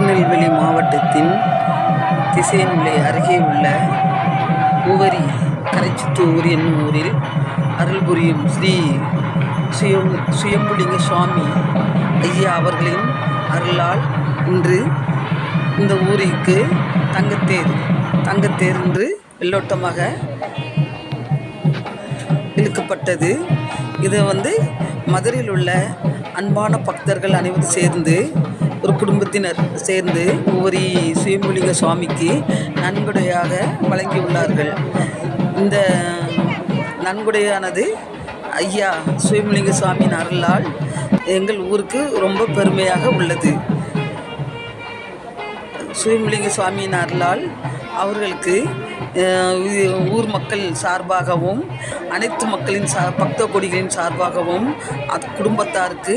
திருநெல்வேலி மாவட்டத்தின் திசையன்விளை அருகே உள்ள உவரி கரைச்சித்தூர் என்னும் ஊரில் அருள் புரியும் ஸ்ரீ சுயம் சுயம்புலிங்க சுவாமி ஐயா அவர்களின் அருளால் இன்று இந்த ஊருக்கு தங்கத்தேர் தங்கத்தேர் என்று வெள்ளோட்டமாக இழுக்கப்பட்டது. இதை வந்து மதுரையில் உள்ள அன்பான பக்தர்கள் அனைவரும் சேர்ந்து ஒரு குடும்பத்தினர் சேர்ந்து ஒவ்வொரு சுயம்புலிங்க சுவாமிக்கு நன்கொடையாக வழங்கியுள்ளார்கள். இந்த நன்கொடையானது ஐயா சுயம்புலிங்க சுவாமியின் அருளால் எங்கள் ஊருக்கு ரொம்ப பெருமையாக உள்ளது. சுயம்புலிங்க சுவாமியின் அருளால் அவர்களுக்கு ஊர் மக்கள் சார்பாகவும் அனைத்து மக்களின் சா பக்த கொடிகளின் சார்பாகவும் அது குடும்பத்தாருக்கு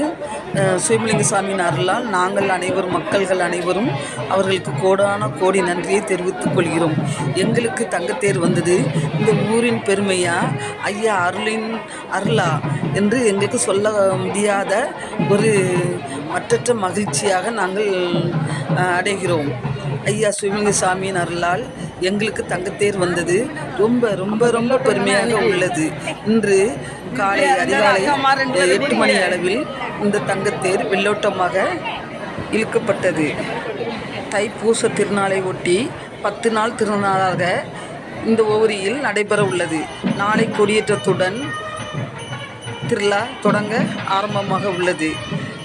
சுயமலிங்க சாமியின் அருளால் நாங்கள் அனைவரும் மக்கள்கள் அனைவரும் அவர்களுக்கு கோடான கோடி நன்றியை தெரிவித்துக் கொள்கிறோம். எங்களுக்கு தங்கத்தேர் வந்தது. இந்த ஊரின் பெருமையா ஐயா அருளின் அருளா என்று எங்களுக்கு சொல்ல முடியாத ஒரு மற்றற்ற மகிழ்ச்சியாக நாங்கள் அடைகிறோம். ஐயா சுயம்புலிங்க சாமியின் அருளால் எங்களுக்கு தங்கத்தேர் வந்தது. ரொம்ப ரொம்ப ரொம்ப பெருமையாக உள்ளது. இன்று காலை அதிகாலை எட்டு மணி அளவில் இந்த தங்கத்தேர் வெள்ளோட்டமாக இழுக்கப்பட்டது. தைப்பூச திருநாளை ஒட்டி பத்து நாள் திருநாளாக இந்த ஓவரியில் நடைபெற உள்ளது. நாளை கொடியேற்றத்துடன் திருவிழா தொடங்க ஆரம்பமாக உள்ளது.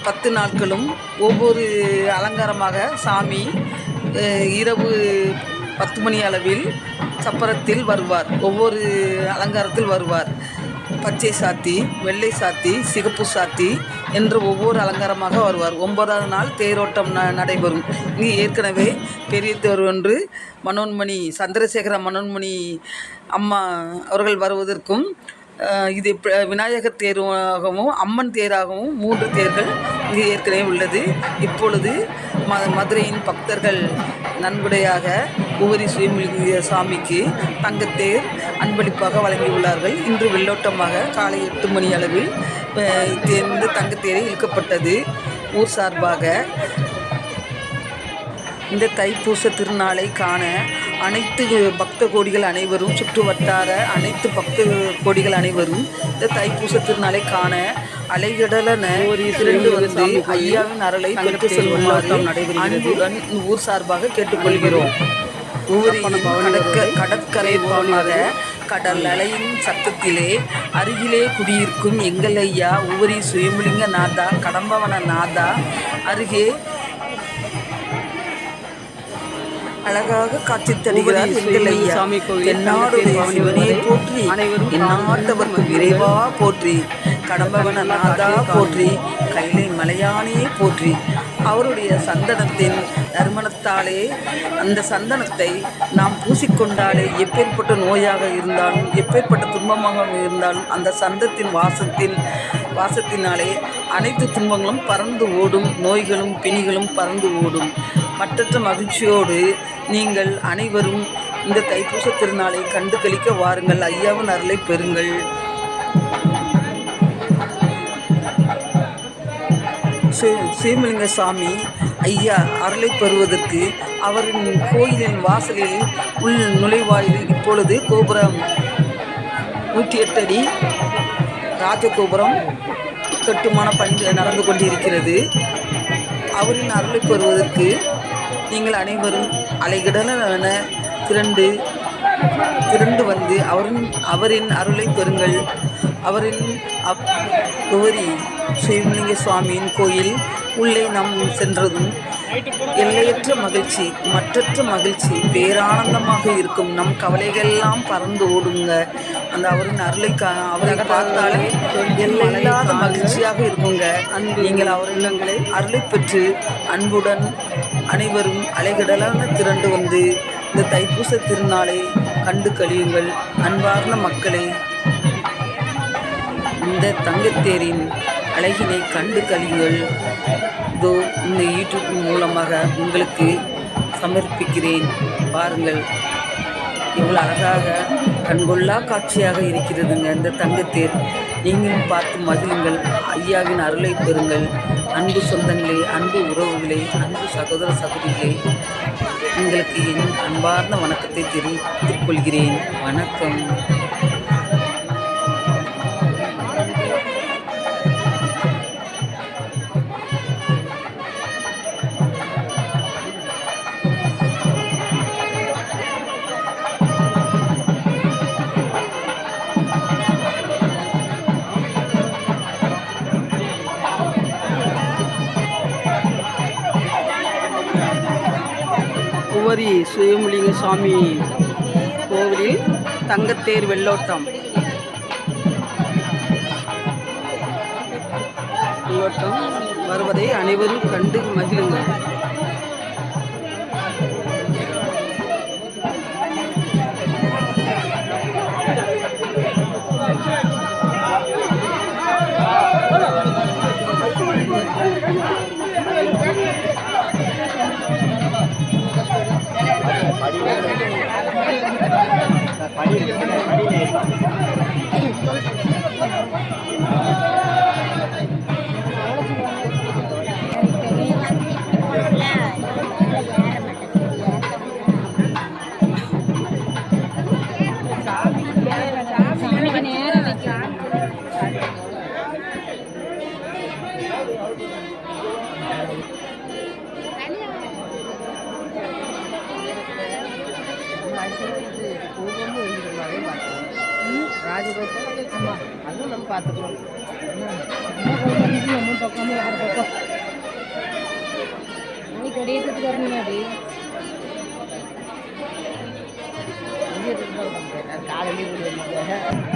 பத்து நாட்களும் ஒவ்வொரு அலங்காரமாக சாமி இரவு பத்து மணி அளவில் சப்பரத்தில் வருவார். ஒவ்வொரு அலங்காரத்தில் வருவார். பச்சை சாத்தி வெள்ளை சாத்தி சிகப்பு சாத்தி என்று ஒவ்வொரு அலங்காரமாக வருவார். ஒன்பதாவது நாள் தேரோட்டம் ந நடைபெறும். இது ஏற்கனவே பெரிய தேர் ஒன்று மனோன்மணி சந்திரசேகர மனோன்மணி அம்மா அவர்கள் வருவதற்கும் இது விநாயகர் தேராகவும் அம்மன் தேராகவும் மூன்று தேர்கள் இங்கு ஏற்கனவே உள்ளது. இப்பொழுது ம மதுரையின் பக்தர்கள் நன்கொடையாக உபரி சுயமொழிங்க சாமிக்கு தங்கத்தேர் அன்பளிப்பாக வழங்கியுள்ளார்கள். இன்று வெள்ளோட்டமாக காலை எட்டு மணி அளவில் தேர்ந்து தங்கத்தேரை இழுக்கப்பட்டது. ஊர் சார்பாக இந்த தைப்பூச திருநாளை காண அனைத்து பக்த கோடிகள் அனைவரும் சுற்று வட்டார அனைத்து பக்த கோடிகள் அனைவரும் இந்த தைப்பூச திருநாளை காண அலைகடலன திரண்டு வந்து ஐயாவின் அருளை பெற்று செல்லுமாறு அன்புடன் ஊர் சார்பாக கேட்டுக்கொள்கிறோம். கடற்க கடற்கரை போமாக கடல் அலையின் சத்தத்திலே அருகிலே குடியிருக்கும் எங்கள் ஐயா ஊரி சுயமுலிங்க நாதா கடம்பவன நாதா அருகே அழகாக காட்சி தருகிறார் எங்கள் ஐயா. தென்னாடுடைய சிவனே போற்றி எந்நாட்டவர்க்கு விரைவா போற்றி கடம்பவன நாதா போற்றி கைலை மலையானே போற்றி. அவருடைய சந்தனத்தின் நறுமணத்தாலே அந்த சந்தனத்தை நாம் பூசிக்கொண்டாலே எப்பேற்பட்ட நோயாக இருந்தாலும் எப்பேற்பட்ட துன்பமாக இருந்தாலும் அந்த சந்தத்தின் வாசத்தின் வாசத்தினாலே அனைத்து துன்பங்களும் பறந்து ஓடும் நோய்களும் பிணிகளும் பறந்து ஓடும். மற்றற்ற மகிழ்ச்சியோடு நீங்கள் அனைவரும் இந்த தைப்பூச திருநாளை கண்டு கழிக்க வாருங்கள். ஐயாவின் அருளை பெறுங்கள். சிவலிங்க சாமி ஐயா அருளை பெறுவதற்கு அவரின் கோயிலின் வாசலில் உள் நுழைவாயில் இப்பொழுது கோபுரம் நூற்றி எட்டு அடி ராஜகோபுரம் கட்டுமான பணிகளை நடந்து கொண்டிருக்கிறது. அவரின் அருளை பெறுவதற்கு நீங்கள் அனைவரும் அலைகடலென திரண்டு திரண்டு வந்து அவரின் அவரின் அருளை பெறுங்கள். அவரின் அப் குவரி சுயமலிங்க சுவாமியின் கோயில் உள்ளே நாம் சென்றதும் எல்லையற்ற மகிழ்ச்சி மற்றற்ற மகிழ்ச்சி பேரானந்தமாக இருக்கும். நம் கவலைகள்லாம் பறந்து ஓடுங்க. அந்த அவரின் அருளை அவரை பார்த்தாலே எல்லையில்லாத மகிழ்ச்சியாக இருக்குங்க. நீங்கள் அவரின் அருளை பெற்று அன்புடன் அனைவரும் அலைகடலான திரண்டு வந்து இந்த தைப்பூச திருநாளை கண்டு கழியுங்கள். அன்பார்ந்த மக்களே இந்த தங்கத்தேரின் அழகினை கண்டு கழியுங்கள். இதோ இந்த யூடியூப் மூலமாக உங்களுக்கு சமர்ப்பிக்கிறேன். பாருங்கள். இவ்வளோ அழகாக கண்கொள்ளா காட்சியாக இருக்கிறதுங்க இந்த தங்கத்தேர். நீங்களும் பார்த்து மகிழுங்கள். ஐயாவின் அருளை பெறுங்கள். அன்பு சொந்தங்களே அன்பு உறவுகளே அன்பு சகோதர சகோதரிகளே உங்களுக்கு என் அன்பார்ந்த வணக்கத்தை தெரிவித்துக் கொள்கிறேன். வணக்கம். குவரி சுயமலிங்க சுவாமி கோவிலில் தங்கத்தேர் வெள்ளோட்டம். வெள்ளோட்டம் வருவதை அனைவரும் கண்டு மகிழுங்கள். அதுவும் நம்ம பார்த்துக்கலாம் நீ கொடியேற்றத்துக்கு வரணுமாடி காலையிலே கூட ஆறு